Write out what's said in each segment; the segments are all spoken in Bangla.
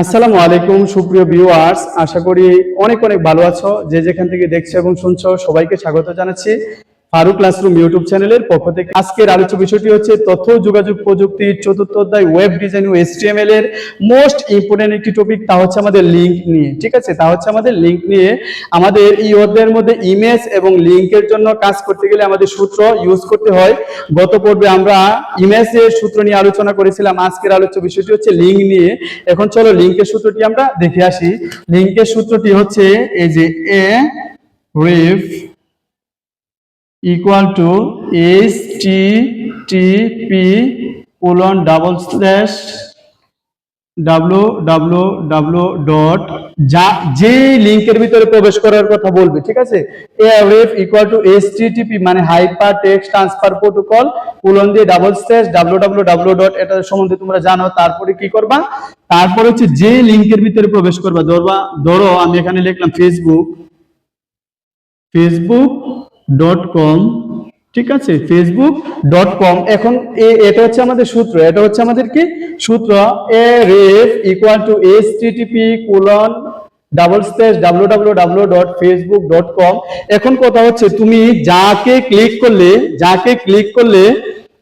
আসসালামু আলাইকুম, সুপ্রিয় ভিউয়ার্স আশা করি অনেক অনেক ভালো আছো। যে যেখান থেকে দেখছ এবং শুনছো, সবাইকে স্বাগত জানাচ্ছি। ফারুক ক্লাসরুম ইউটিউব চ্যানেলের পক্ষ থেকে। আজকের আলোচ্য বিষয়টি হচ্ছে তথ্য, যোগাযোগ প্রযুক্তির চতুর্থ অধ্যায় ওয়েব ডিজাইন ও এসটিএমএল এর মোস্ট ইম্পর্টেন্ট একটি টপিক তা হচ্ছে আমাদের লিংক নিয়ে। ঠিক আছে? তা হচ্ছে আমাদের লিংক নিয়ে আমাদের এই অধ্যায়ের মধ্যে ইমেজ এবং লিংকের জন্য কাজ করতে গেলে আমাদের সূত্র ইউজ করতে হয়। গত পর্বে আমরা ইমেজের সূত্র নিয়ে আলোচনা করেছিলাম। আজকের আলোচ্য বিষয়টি হচ্ছে লিঙ্ক নিয়ে। এখন চলো লিংকের সূত্রটি আমরা দেখে আসি। লিংকের সূত্রটি হচ্ছে এই যে a href equal to H T T P colon double slash W W W dot যা যে লিংকের ভিতরে প্রবেশ করার কথা বলবে, ঠিক আছে? এ ওয়েভ ইকুয়াল টু এইচটিটিপি মানে hyper text transfer protocol colon দিয়ে ডাবল স্ল্যাশ ডাব্লু ডট এটা সম্বন্ধে তোমরা জানো, তারপরে কি করবা? তারপর হচ্ছে যে লিংকের ভিতরে প্রবেশ করবা, ধরবা, ধরো আমি এখানে লিখলাম ফেসবুক ফেসবুক ডট কম ঠিক আছে? ফেসবুক ডট কম এখন এটা হচ্ছে আমাদের সূত্র। এটা হচ্ছে আমাদের কি? সূত্র a href equal to H TTP colon double space W dot Facebook dot com এখন কথা হচ্ছে, তুমি যাকে ক্লিক করলে, যাকে ক্লিক করলে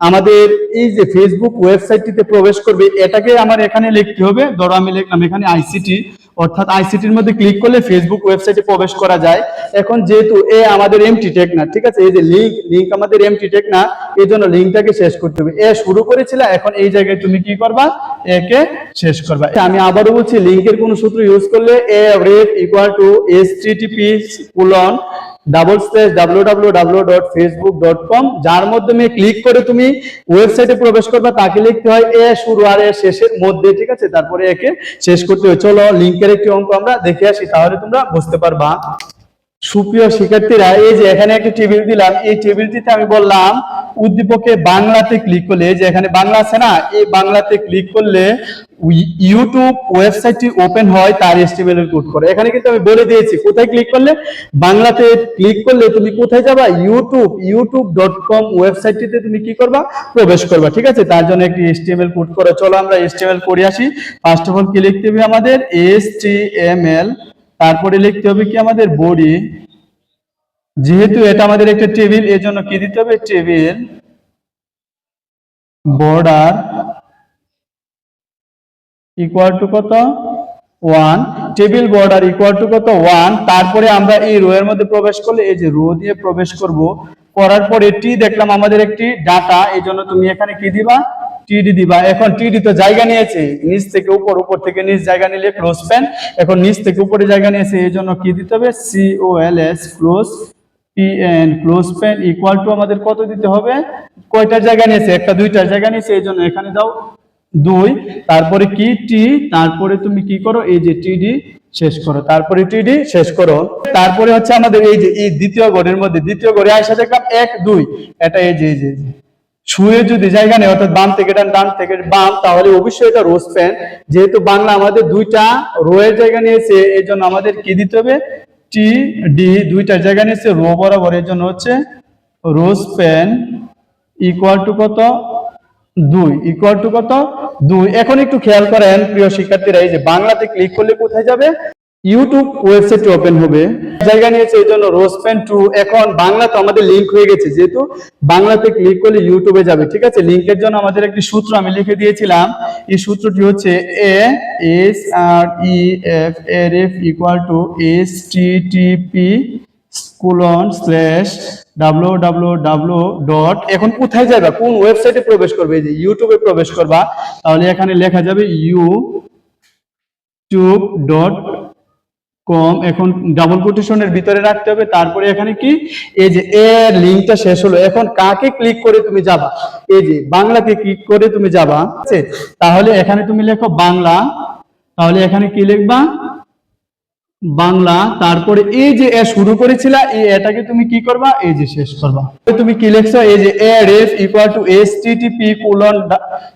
আমাদের এই যে ফেসবুক ওয়েবসাইটটিতে প্রবেশ করবে, এটাকে আমার এখানে লিখতে হবে। ধরো আমি লিখলাম এখানে আইসিটি অর্থাৎ আইসিটির মধ্যে ক্লিক করলে ফেসবুক ওয়েবসাইটে প্রবেশ করা যায়। এখন যেহেতু এ আমাদের এমটি টেক না, ঠিক আছে? এই যে লিঙ্ক লিঙ্ক আমাদের এমটি টেক না, এই জন্য লিঙ্কটাকে শেষ করতে হবে। এ শুরু করেছিল, এখন এই জায়গায় তুমি কি করবা? একে শেষ করবা। আমি আবারও বলছি লিঙ্কের কোন সূত্র ইউজ করলে a href equal to H TTP colon double slash W W W dot Facebook dot com যার মাধ্যমে ক্লিক করে তুমি ওয়েবসাইটে প্রবেশ করবে, তাকে লিখতে হয় এ শুরু আর এ শেষের মধ্যে, ঠিক আছে? তারপরে একে শেষ করতে হয়। চলো লিঙ্কের একটি অঙ্ক আমরা দেখে আসি, তাহলে তোমরা বুঝতে পারবা। সুপ্রিয় শিক্ষার্থীরা, এই যে এখানে একটা টেবিল দিলাম, এই টেবিলটিতে আমি বললাম, উদ্দীপকে বাংলাতে ক্লিক করলে যে এখানে বাংলা আছে না, এই বাংলাতে ক্লিক করলে ইউটিউব ওয়েবসাইটটি ওপেন হয় তার এসটিএমএল এর কোড করে। এখানে কিন্তু আমি বলে দিয়েছি, কোথায় ক্লিক করলে? বাংলাতে ক্লিক করলে তুমি কোথায় যাবা? ইউটিউব ইউটিউব ডট কম ওয়েবসাইটটিতে তুমি কি করবা? প্রবেশ করবা, ঠিক আছে? তার জন্য একটি এসটিএমএল কোড করে। চলো আমরা এসটিএমএল করে আসি। ফার্স্ট অফ অল কি লিখতে হবে আমাদের? এসটিএমএল তারপরে লিখতে হবে কি আমাদের বডি যেহেতু এটা আমাদের একটা টেবিলের জন্য কি দিতে হবে? টেবিল বর্ডার ইকুয়াল টু কত? One table border equal to কত? ওয়ান তারপরে আমরা এই রো এর মধ্যে প্রবেশ করলে এই যে রো দিয়ে প্রবেশ করব, করার পরে টি দেখলাম আমাদের একটি ডাটা এই জন্য তুমি এখানে কি দিবা? টিডি দিবা এখন টিডি তো জায়গা নিয়েছে, নিচ থেকে উপর উপর থেকে নিচ জায়গা নিলে ক্লোজ প্যান এখন নিচ থেকে উপরে জায়গা নিয়েছে, এই জন্য কি দিতে হবে? ও L S close PN colspan equal to আমাদের কত দিতে হবে? কয়টার জায়গা নিয়েছে? একটা দুইটার জায়গা নিয়েছে, এই জন্য এখানে দাও দুই। তারপরে কি? টি তারপরে তুমি কি করো? এই যে টিডি শেষ করো। তারপরে টিডি শেষ করো। তারপরে হচ্ছে আমাদের এই যে, এই দ্বিতীয় গড়ের মধ্যে, দ্বিতীয় গড়ে আয়সা দেখলাম এক, দুই। এটা এই যে এই যে। শুয়ে যদি জায়গা নেই, অর্থাৎ বাম থেকে ডান ডান থেকে বাম, তাহলে অবশ্যই এটা রোজ প্যান যেহেতু বাংলা আমাদের দুইটা রোয়ের জায়গা নিয়েছে এই জন্য আমাদের কি দিতে হবে? টি ডি দুইটা জায়গা নিয়েছে রো বরাবর। এর জন্য হচ্ছে রোজ প্যান ইকুয়াল টু কত? দুই। ইকুয়াল টু কত? দুই। এখন একটু খেয়াল করেন, প্রিয় শিক্ষার্থীরা, এই যে বাংলাতে ক্লিক করলে কোথায় যাবে? ইউটিউব ওয়েবসাইট ওপেন হবে। জায়গা নিয়েছে এই জন্য রোজ পেন টু এখন বাংলা তো আমাদের লিঙ্ক হয়ে গেছে, যেহেতু বাংলাতে ক্লিক করলে ইউটিউবে যাবে, ঠিক আছে? লিঙ্কের জন্য আমাদের একটি সূত্র আমি লিখে দিয়েছিলাম। এই সূত্রটি হচ্ছে a H R E F এর F equal to H T T P colon slash W W W dot এখন কোথায় যাবে? কোন ওয়েবসাইটে প্রবেশ করবে? এই যে ইউটিউবে প্রবেশ করবা, তাহলে এখানে লেখা যাবে ইউ টিউব ডট কম, এখন ডাবল কোটেশনের ভিতরে রাখতে হবে, তারপরে এখানে কি? এই যে এর লিংকটা শেষ হলো, এখন কাকে ক্লিক করে তুমি যাবা? এই যে বাংলাকে ক্লিক করে তুমি যাবা আছে? তাহলে এখানে তুমি লেখো বাংলা, তাহলে এখানে কি লিখবা? বাংলা, তারপরে এই যে এ শুরু করেছিলা, এই এটাকে তুমি কি করবা? এই যে শেষ করবা। তুমি কি লিখছো? এই যে a href equal to H TTP colon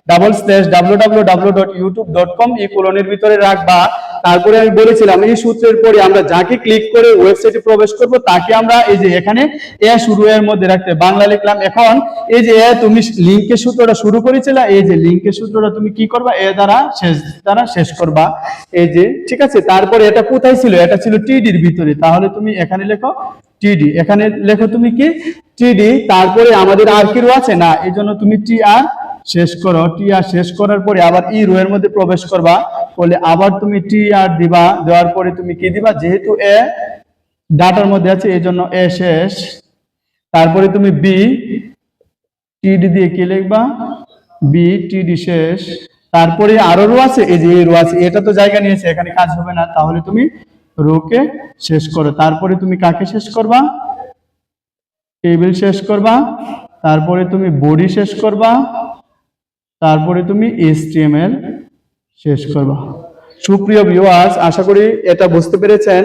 double slash W W W dot YouTube dot com এই কোলনের ভিতরে রাখবা। তারপরে আমি বলেছিলাম, এই সূত্রের পরে আমরা যাকে ক্লিক করে ওয়েবসাইটে প্রবেশ করব, তাকে আমরা এই যে এখানে এ শুরু এর মধ্যে রাখতে বাংলা লিখলাম। এখন এই যে তুমি লিঙ্কের সূত্রটা শুরু করেছিলে, এই যে লিঙ্কের সূত্রটা তুমি কি করবা? এ দ্বারা শেষ দ্বারা শেষ করবা। এই যে, ঠিক আছে? তারপরে এটা কোথায় ছিল? এটা ছিল টিডির ভিতরে। তাহলে তুমি এখানে লেখো টিডি এখানে লেখো তুমি কি? টিডি তারপরে আমাদের আর কি আছে? না, এই জন্য তুমি টি আর শেষ করো। টি আর শেষ করার পরে আবার ই রো এর মধ্যে প্রবেশ করবা। বলে আবার তুমি টি আর দিবা, দেওয়ার পরে তুমি কি দিবা? যেহেতু এ ডাটার মধ্যে আছে, এই জন্য এ শেষ। তারপরে তুমি বি টিডি দিয়ে কি লিখবা? বি টিডি শেষ। তারপরে আরও রো আছে, এই যে রো আছে, এটা তো জায়গা নিয়েছে, এখানে কাজ হবে না। তাহলে তুমি রোকে শেষ করো। তারপরে তুমি কাকে শেষ করবা? টেবিল শেষ করবা। তারপরে তুমি বডি শেষ করবা। তারপরে তুমি এইচটিএমএল শেষ করবা। সুপ্রিয় ভিউয়ার্স আশা করি এটা বুঝতে পেরেছেন।